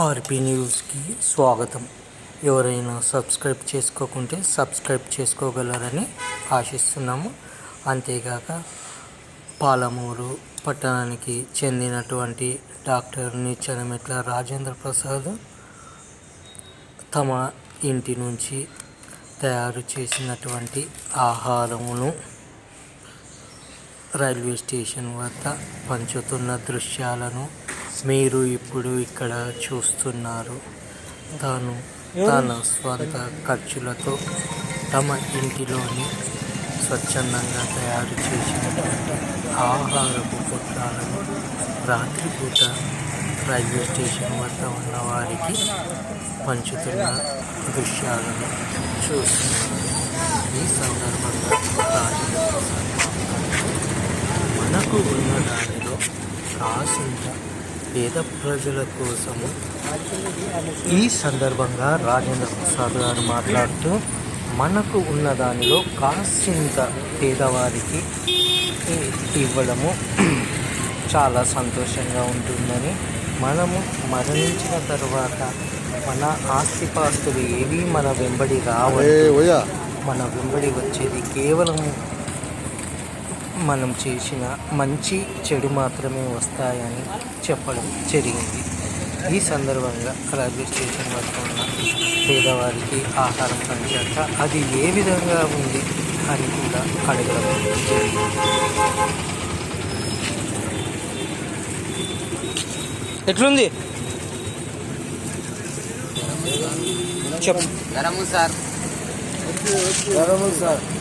ఆర్పి న్యూస్కి స్వాగతం. ఎవరైనా సబ్స్క్రైబ్ చేసుకోకుంటే సబ్స్క్రైబ్ చేసుకోగలరని ఆశిస్తున్నాము. అంతేకాక పాలమూరు పట్టణానికి చెందినటువంటి డాక్టర్ నిచ్చనమెట్ల రాజేంద్ర ప్రసాద్ తమ ఇంటి నుంచి తయారు చేసినటువంటి ఆహారమును రైల్వే స్టేషన్ వద్ద పంచుతున్న దృశ్యాలను మీరు ఇప్పుడు ఇక్కడ చూస్తున్నారు తాను తన స్వంత ఖర్చులతో తమ ఇంటిలోని స్వచ్ఛందంగా తయారు చేసినటువంటి ఆహారపు పొట్లాలను రాత్రిపూట రైల్వే స్టేషన్ వద్ద ఉన్న వారికి పంచుతున్న దృశ్యాలను చూస్తున్నారు. ఈ సందర్భంగా మనకు ఉన్న దానిలో కాసింత పేద ప్రజల కోసము ఈ సందర్భంగా రాజేంద్ర ప్రసాద్ గారు మాట్లాడుతూ మనకు ఉన్న దానిలో కాసింత పేదవారికి ఇవ్వడము చాలా సంతోషంగా ఉంటుందని మనము మరణించిన తర్వాత మన ఆస్తిపాస్తులు ఏవి మన వెంబడి రావాలి మన వెంబడి వచ్చేది కేవలం మనం చేసిన మంచి చెడు మాత్రమే వస్తాయని చెప్పడం జరిగింది. ఈ సందర్భంగా రైల్వే స్టేషన్ వద్ద ఉన్న పేదవారికి ఆహారం పంచాక అది ఏ విధంగా ఉంది అని కూడా అడగడం జరిగింది. ఎట్లుంది? చెప్పు. గరము సార్. సార్.